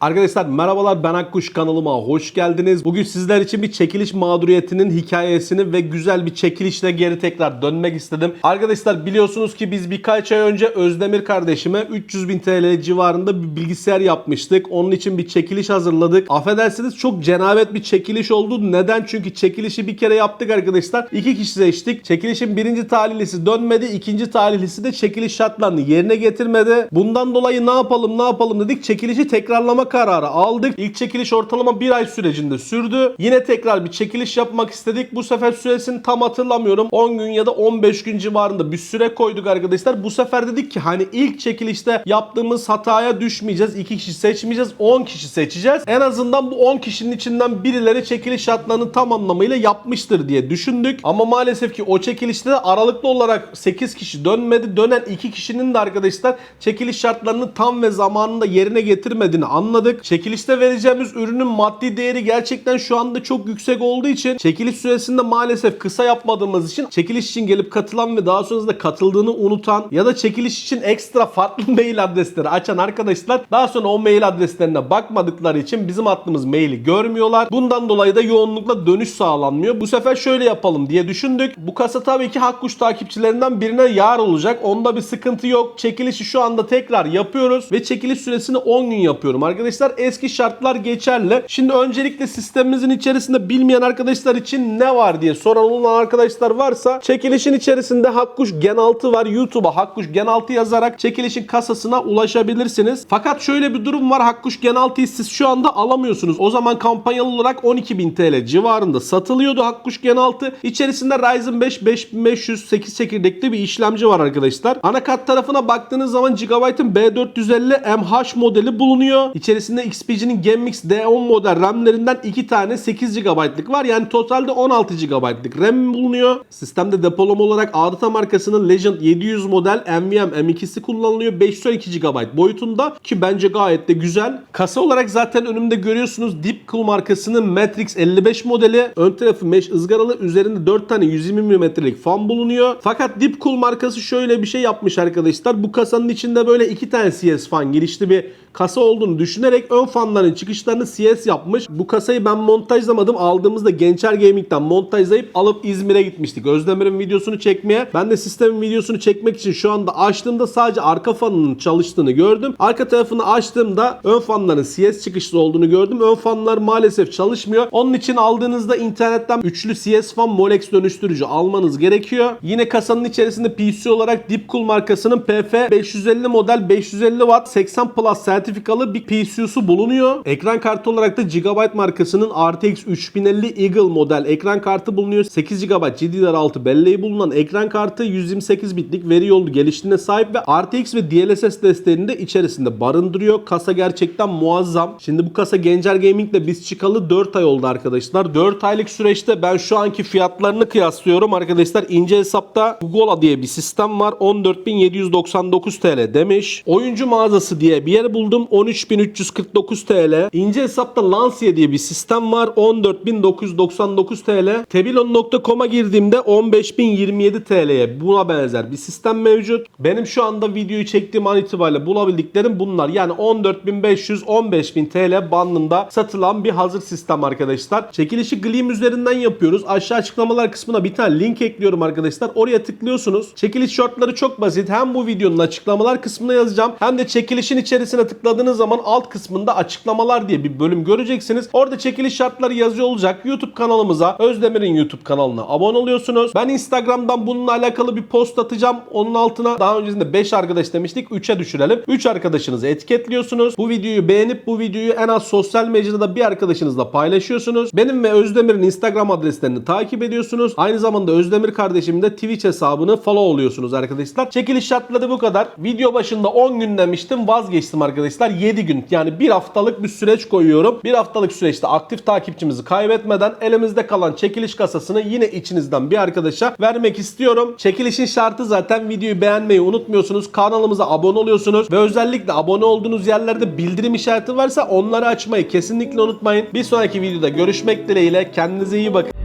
Arkadaşlar merhabalar ben Akkuş kanalıma hoş geldiniz. Bugün sizler için bir çekiliş mağduriyetinin hikayesini ve güzel bir çekilişle geri tekrar dönmek istedim. Arkadaşlar biliyorsunuz ki biz birkaç ay önce Özdemir kardeşime 300 bin TL civarında bir bilgisayar yapmıştık. Onun için bir çekiliş hazırladık. Affedersiniz çok cenabet bir çekiliş oldu. Neden? Çünkü çekilişi bir kere yaptık arkadaşlar. İki kişi seçtik. Çekilişin birinci talihlisi dönmedi. ikinci talihlisi de çekiliş şartlarını yerine getirmedi. Bundan dolayı ne yapalım ne yapalım dedik. Çekilişi tekrarlama kararı aldık. İlk çekiliş ortalama bir ay sürecinde sürdü. Yine tekrar bir çekiliş yapmak istedik. Bu sefer süresini tam hatırlamıyorum. 10 gün ya da 15 gün civarında bir süre koyduk arkadaşlar. Bu sefer dedik ki hani ilk çekilişte yaptığımız hataya düşmeyeceğiz. 2 kişi seçmeyeceğiz. 10 kişi seçeceğiz. En azından bu 10 kişinin içinden birileri çekiliş şartlarını tam anlamıyla yapmıştır diye düşündük. Ama maalesef ki o çekilişte aralıklı olarak 8 kişi dönmedi. Dönen 2 kişinin de arkadaşlar çekiliş şartlarını tam ve zamanında yerine getirmediğini anladık. Çekilişte vereceğimiz ürünün maddi değeri gerçekten şu anda çok yüksek olduğu için çekiliş süresinde maalesef kısa yapmadığımız için çekiliş için gelip katılan ve daha sonrasında katıldığını unutan ya da çekiliş için ekstra farklı mail adresleri açan arkadaşlar daha sonra o mail adreslerine bakmadıkları için bizim attığımız maili görmüyorlar. Bundan dolayı da yoğunlukla dönüş sağlanmıyor. Bu sefer şöyle yapalım diye düşündük. Bu kasa tabii ki Hakkuş takipçilerinden birine yar olacak. Onda bir sıkıntı yok. Çekilişi şu anda tekrar yapıyoruz ve çekiliş süresini 10 gün yapıyorum. Arkadaşlar eski şartlar geçerli. Şimdi öncelikle sistemimizin içerisinde bilmeyen arkadaşlar için ne var diye soran olan arkadaşlar varsa çekilişin içerisinde Hakkuş Gen 6 var. YouTube'a Hakkuş Gen 6 yazarak çekilişin kasasına ulaşabilirsiniz. Fakat şöyle bir durum var. Hakkuş Gen 6'yı siz şu anda alamıyorsunuz. O zaman kampanyalı olarak 12.000 TL civarında satılıyordu Hakkuş Gen 6. İçerisinde Ryzen 5 5500 8 çekirdekli bir işlemci var arkadaşlar. Anakart tarafına baktığınız zaman Gigabyte'ın B450 MH modeli bulunuyor. İçerisinde XPG'nin GameMix D10 model RAM'lerinden 2 tane 8 GB'lık var. Yani totalde 16 GB'lık RAM bulunuyor. Sistemde depolama olarak Adata markasının Legend 700 model NVMe M2'si kullanılıyor. 512 GB boyutunda ki bence gayet de güzel. Kasa olarak zaten önümde görüyorsunuz Deepcool markasının Matrix 55 modeli. Ön tarafı mesh ızgaralı. Üzerinde 4 tane 120 mm'lik fan bulunuyor. Fakat Deepcool markası şöyle bir şey yapmış arkadaşlar. Bu kasanın içinde böyle 2 tane CS fan girişli bir kasa olduğunu düşünerek ön fanların çıkışlarını CS yapmış. Bu kasayı ben montajlamadım. Aldığımızda Gençer Gaming'den montajlayıp alıp İzmir'e gitmiştik. Özdemir'in videosunu çekmeye. Ben de sistemin videosunu çekmek için şu anda açtığımda sadece arka fanının çalıştığını gördüm. Arka tarafını açtığımda ön fanların CS çıkışlı olduğunu gördüm. Ön fanlar maalesef çalışmıyor. Onun için aldığınızda internetten üçlü CS fan Molex dönüştürücü almanız gerekiyor. Yine kasanın içerisinde PC olarak Deepcool markasının PF 550 model 550 watt 80 plus sertifikalı bir PCU'su bulunuyor. Ekran kartı olarak da Gigabyte markasının RTX 3050 Eagle model ekran kartı bulunuyor. 8 GB GDDR6 belleği bulunan ekran kartı 128 bitlik veri yolu geliştiğine sahip ve RTX ve DLSS desteğini de içerisinde barındırıyor. Kasa gerçekten muazzam. Şimdi bu kasa Gencer Gaming ile biz çıkalı 4 ay oldu arkadaşlar. 4 aylık süreçte ben şu anki fiyatlarını kıyaslıyorum arkadaşlar. ince hesapta Google'a diye bir sistem var. 14.799 TL demiş. Oyuncu mağazası diye bir yer buldum. 13.349 TL. İnce hesapta Lancia diye bir sistem var. 14.999 TL. Tebilon.com'a girdiğimde 15.027 TL'ye buna benzer bir sistem mevcut. Benim şu anda videoyu çektiğim an itibariyle bulabildiklerim bunlar. Yani 14.500-15.000 TL bandında satılan bir hazır sistem arkadaşlar. Çekilişi Gleam üzerinden yapıyoruz. Aşağı açıklamalar kısmına bir tane link ekliyorum arkadaşlar. Oraya tıklıyorsunuz. Çekiliş şartları çok basit. Hem bu videonun açıklamalar kısmına yazacağım hem de çekilişin içerisine tıkladığınız zaman alt kısmında açıklamalar diye bir bölüm göreceksiniz. Orada çekiliş şartları yazıyor olacak. YouTube kanalımıza Özdemir'in YouTube kanalına abone oluyorsunuz. Ben Instagram'dan bununla alakalı bir post atacağım. Onun altına daha öncesinde 5 arkadaş demiştik. 3'e düşürelim. 3 arkadaşınızı etiketliyorsunuz. Bu videoyu beğenip bu videoyu en az sosyal medyada da bir arkadaşınızla paylaşıyorsunuz. Benim ve Özdemir'in Instagram adreslerini takip ediyorsunuz. Aynı zamanda Özdemir kardeşimin de Twitch hesabını follow oluyorsunuz arkadaşlar. Çekiliş şartları bu kadar. Video başında 10 gün demiştim. Vazgeçtim arkadaşlar. 7 gün yani bir haftalık bir süreç koyuyorum. Bir haftalık süreçte aktif takipçimizi kaybetmeden elimizde kalan çekiliş kasasını yine içinizden bir arkadaşa vermek istiyorum. Çekilişin şartı zaten videoyu beğenmeyi unutmuyorsunuz. Kanalımıza abone oluyorsunuz ve özellikle abone olduğunuz yerlerde bildirim işareti varsa onları açmayı kesinlikle unutmayın. Bir sonraki videoda görüşmek dileğiyle. Kendinize iyi bakın.